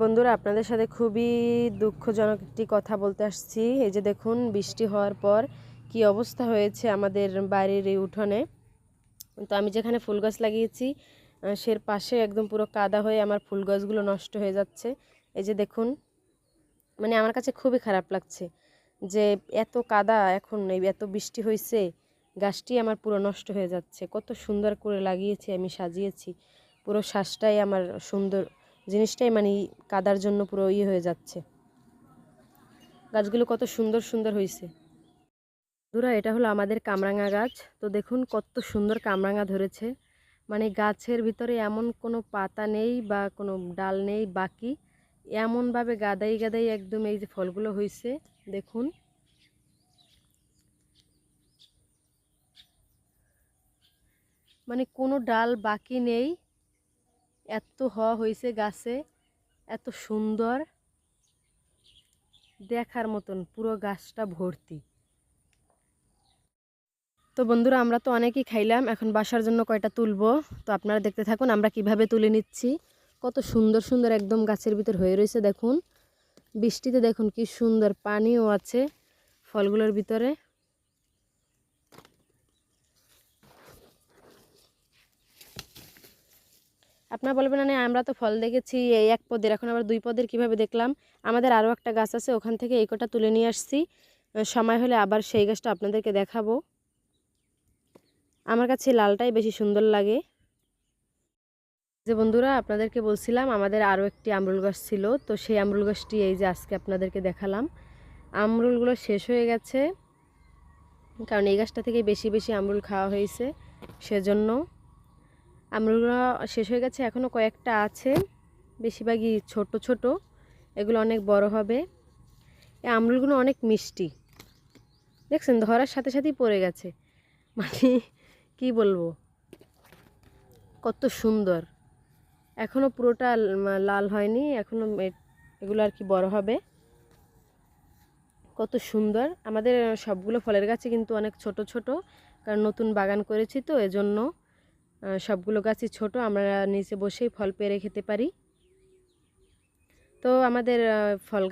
বন্ধুরা, আপনাদের সাথে খুবই দুঃখজনক একটি কথা বলতে আসছি। এই যে দেখুন, বৃষ্টি হওয়ার পর কি অবস্থা হয়েছে আমাদের বাড়ির এই উঠোনে। তো আমি যেখানে ফুল গাছ লাগিয়েছি সের পাশে একদম পুরো কাদা হয়ে আমার ফুল গাছগুলো নষ্ট হয়ে যাচ্ছে। এই যে দেখুন মানে আমার কাছে খুবই খারাপ লাগছে যে এত কাদা এখন, এই এত বৃষ্টি হয়েছে গাছটি আমার পুরো নষ্ট হয়ে যাচ্ছে। কত সুন্দর করে লাগিয়েছি, আমি সাজিয়েছি। পুরো শ্বাসটাই আমার সুন্দর জিনিসটাই মানে কাদার জন্য পুরো ইয়ে হয়ে যাচ্ছে। গাছগুলো কত সুন্দর সুন্দর হয়েছে বন্ধুরা, এটা হলো আমাদের কামরাঙা গাছ। তো দেখুন, কত সুন্দর কামরাঙা ধরেছে। মানে গাছের ভিতরে এমন কোনো পাতা নেই বা কোনো ডাল নেই, বাকি এমনভাবে গাদাই গাদাই একদম এই যে ফলগুলো হয়েছে দেখুন। মানে কোনো ডাল বাকি নেই এত হওয়া হয়েছে গাছে, এত সুন্দর। দেখার মতন পুরো গাছটা ভর্তি। তো বন্ধুরা, আমরা তো অনেকেই খাইলাম, এখন বাসার জন্য কয়টা তুলবো? তো আপনারা দেখতে থাকুন, আমরা কীভাবে তুলে নিচ্ছি। কত সুন্দর সুন্দর একদম গাছের ভিতর হয়ে রয়েছে দেখুন। বৃষ্টিতে দেখুন কি সুন্দর পানিও আছে ফলগুলোর ভিতরে। আপনারা বলবেন, না আমরা তো ফল দেখেছি, এই এক পদের, এখন আবার দুই পদের কীভাবে দেখলাম? আমাদের আরও একটা গাছ আছে, ওখান থেকে এই কটা তুলে নিয়ে আসছি। সময় হলে আবার সেই গাছটা আপনাদেরকে দেখাবো। আমার কাছে লালটাই বেশি সুন্দর লাগে। যে বন্ধুরা, আপনাদেরকে বলছিলাম, আমাদের আরও একটি আমরুল গাছ ছিল, তো সেই আমরুল গাছটি এই যে আজকে আপনাদেরকে দেখালাম। আমরুলগুলো শেষ হয়ে গেছে, কারণ এই গাছটা থেকে বেশি বেশি আমরুল খাওয়া হয়েছে, সেজন্য আমরুলগুলো শেষ হয়ে গেছে এখনও কয়েকটা আছে, বেশিরভাগই ছোট ছোট, এগুলো অনেক বড় হবে। এই আমরুলগুলো অনেক মিষ্টি। দেখছেন, ধরার সাথে সাথেই পড়ে গেছে। মানে কি বলব? কত সুন্দর। এখনও পুরোটা লাল হয়নি এখনও এগুলো আর কি বড় হবে। কত সুন্দর। আমাদের সবগুলো ফলের গাছে কিন্তু অনেক ছোট ছোট, কারণ নতুন বাগান করেছি তো, এজন্য সবগুলো গাছই ছোট, আমরা নিচে বসেই ফল পেরে খেতে পারি। তো আমাদের ফল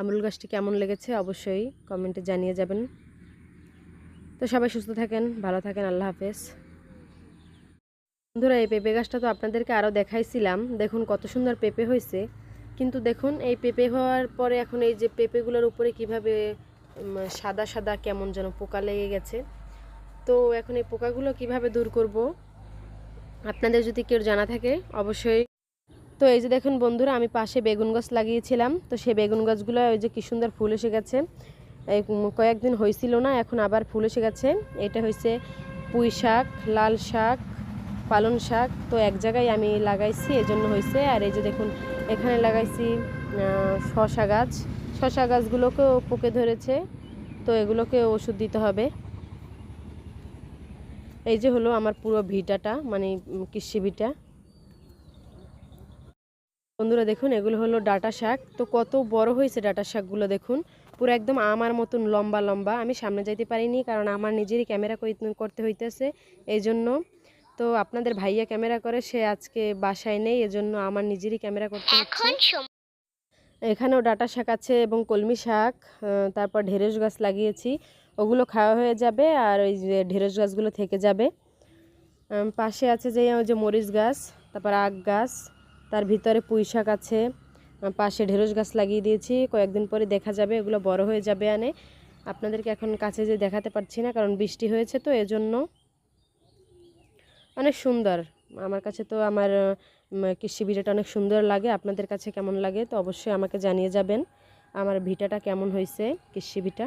আমরুল গাছটি কেমন লেগেছে অবশ্যই কমেন্টে জানিয়ে যাবেন। তো সবাই সুস্থ থাকেন, ভালো থাকেন, আল্লাহ হাফেজ। বন্ধুরা, এই পেঁপে গাছটা তো আপনাদেরকে আরও দেখাইছিলাম, দেখুন কত সুন্দর পেঁপে হয়েছে। কিন্তু দেখুন, এই পেঁপে হওয়ার পরে এখন এই যে পেঁপেগুলোর উপরে কীভাবে সাদা সাদা কেমন যেন পোকা লেগে গেছে। তো এখন এই পোকাগুলো কীভাবে দূর করব? আপনাদের যদি কেউ জানা থাকে, অবশ্যই। তো এই যে দেখুন বন্ধুরা, আমি পাশে বেগুন গাছ লাগিয়েছিলাম। তো সেই বেগুন গাছগুলো, ওই যে কি সুন্দর ফুল এসে গেছে। কয়েকদিন হয়েছিল না, এখন আবার ফুল এসে গেছে। এটা হয়েছে পুঁই শাক, লাল শাক, পালং শাক। তো এক জায়গায় আমি লাগাইছি, এজন্য হয়েছে। আর এই যে দেখুন, এখানে লাগাইছি শশা গাছ। শশা গাছগুলোকেও পোকে ধরেছে। তো এগুলোকে ওষুধ দিতে হবে। এই যে হলো আমার পুরো ভিটাটা মানে কৃষি ভিটা। বন্ধুরা দেখুন এগুলো হলো ডাটা শাক। তো কত বড় হয়েছে ডাটা শাকগুলো দেখুন। পুরো একদম আমার মতন লম্বা লম্বা। আমি সামনে যাইতে পারিনি কারণ আমার নিজেরই ক্যামেরা করতে হইতেছে। এই জন্য তো আপনাদের ভাইয়া ক্যামেরা করে সে আজকে বাসায় নেই এজন্য আমার নিজেরই ক্যামেরা করতে হচ্ছে। এখানেও ডাটা শাক আছে এবং কলমি শাক তারপর ঢেঁড়স গাছ লাগিয়েছি। ওগুলো খাওয়া হয়ে যাবে আর ওই যে ঢেঁড়স গাছগুলো থেকে যাবে। পাশে আছে যে, ওই যে মরিচ গাছ, তারপর আখ গাছ, তার ভিতরে পুঁই শাক আছে। পাশে ঢেঁড়স গাছ লাগিয়ে দিয়েছি, কয়েকদিন পরে দেখা যাবে এগুলো বড় হয়ে যাবে আনে। আপনাদেরকে এখন কাছে যে দেখাতে পারছি না, কারণ বৃষ্টি হয়েছে তো, এজন্য। অনেক সুন্দর। আমার কাছে তো আমার কৃষি ভিডিওটা অনেক সুন্দর লাগে। আপনাদের কাছে কেমন লাগে তো অবশ্যই আমাকে জানিয়ে যাবেন। আমার ভিটাটা কেমন হয়েছে, কৃষি ভিটা?